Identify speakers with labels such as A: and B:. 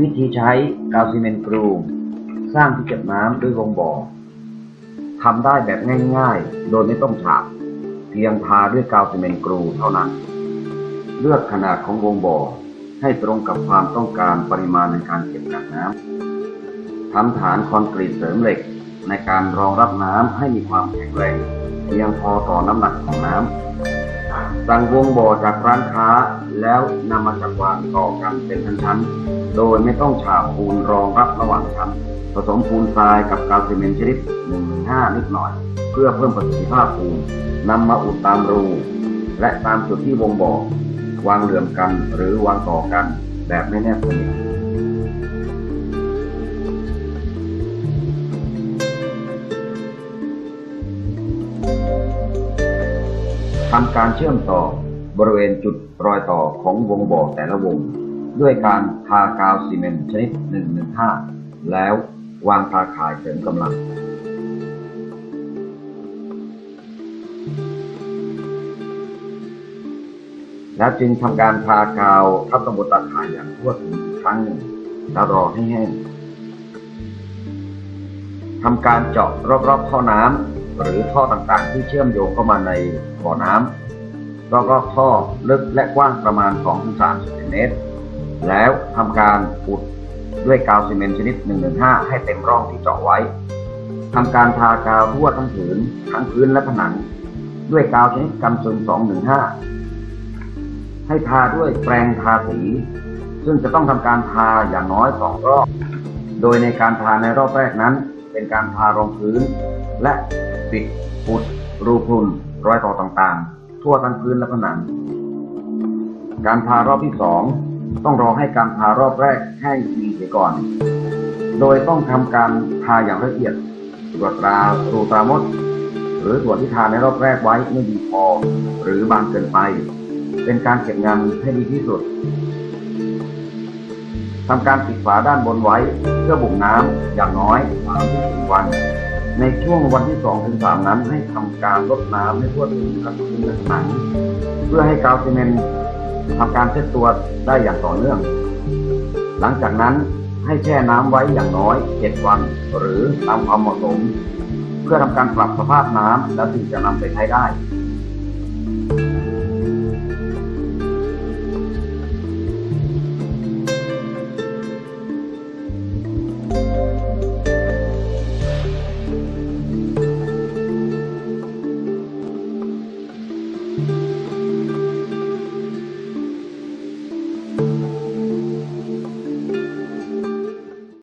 A: วิธีใช้กาวซีเมนต์กรูสร้างที่เก็บน้ำด้วยวงบ่อทำได้แบบง่ายๆ โดยไม่ต้องฉาบเพียงทาด้วยกาวซีเมนต์กรูเท่านั้น เลือกขนาดของวงบ่อให้ตรงกับความต้องการปริมาณในการเก็บกักน้ำทำฐานคอนกรีตเสริมเหล็กในการรองรับน้ำให้มีความแข็งแรงเพียงพอต่อน้ำหนักของน้ำสั่งวงบ่อจากร้านค้า แล้วนำมาจัดวางต่อกันเป็นชั้นๆ โดยไม่ต้องฉาบปูนรองรับระหว่างชั้น ผสมปูนทรายกับกาวซีเมนต์ชนิด1-5 นิดหน่อย เพื่อเพิ่มประสิทธิภาพปูนนำมาอุดตามรู และตามจุดที่วงบ่อวางเหลื่อมกันหรือวางต่อกันแบบไม่แนบสนิททำการเชื่อมต่อ บริเวณจุดรอยต่อของวงบ่อแต่ละวง ด้วยการทากาวซีเมนต์ชนิด 115 แล้ววางทาข่ายเสริมกำลัง แล้วจึงทำการทากาวทับตรงบนตาข่ายอย่างทั่วถึงครั้งหนึ่งแล้วรอให้แห้งทำการเจาะรอบๆท่อน้ำหรือท่อต่างๆ ที่เชื่อมโยงเข้ามาในบ่อน้ำ รอบๆท่อลึกและกว้างประมาณ 2-3เซนติเมตร แล้วทำการอุดด้วยกาวซีเมนต์ชนิด 115 ให้เต็มร่องที่เจาะไว้ทำการทากาวทั่วทั้งผืนทั้งพื้นและผนัง ด้วยกาวชนิดกันซึม 215 ให้ทาด้วยแปรงทาสี ซึ่งจะต้องทำการทาอย่างน้อยสองรอบ โดยในการทาในรอบแรกนั้น เป็นการทารองพื้น และปิดปุดรูพรุนรอยต่อต่างๆ ทั่วทั้งพื้นและผนัง การทารอบที่สองต้องรอให้การทารอบแรกแห้งดีเสียก่อน โดยต้องทำการทาอย่างละเอียดตรวจตรารูตรามด หรือส่วนที่ทาในรอบแรกไว้ไม่ดีพอ หรือบางเกินไป เป็นการเก็บงานให้ดีที่สุด ทำการปิดฝาด้านบนไว้ เพื่อบ่มน้ำอย่างน้อย3-4วัน ในช่วงวันที่ 2-3 นั้นให้ทำการลดน้ำให้ทั่วถึงกับพื้นและผนังเพื่อให้กาวซีเมนต์ทำการเช็ดตัวได้อย่างต่อเนื่อง หลังจากนั้นให้แช่น้ำไว้อย่างน้อย 7 วัน หรือตามความเหมาะสม เพื่อทำการปรับสภาพน้ำแล้วถึงจะนำไปใช้ได้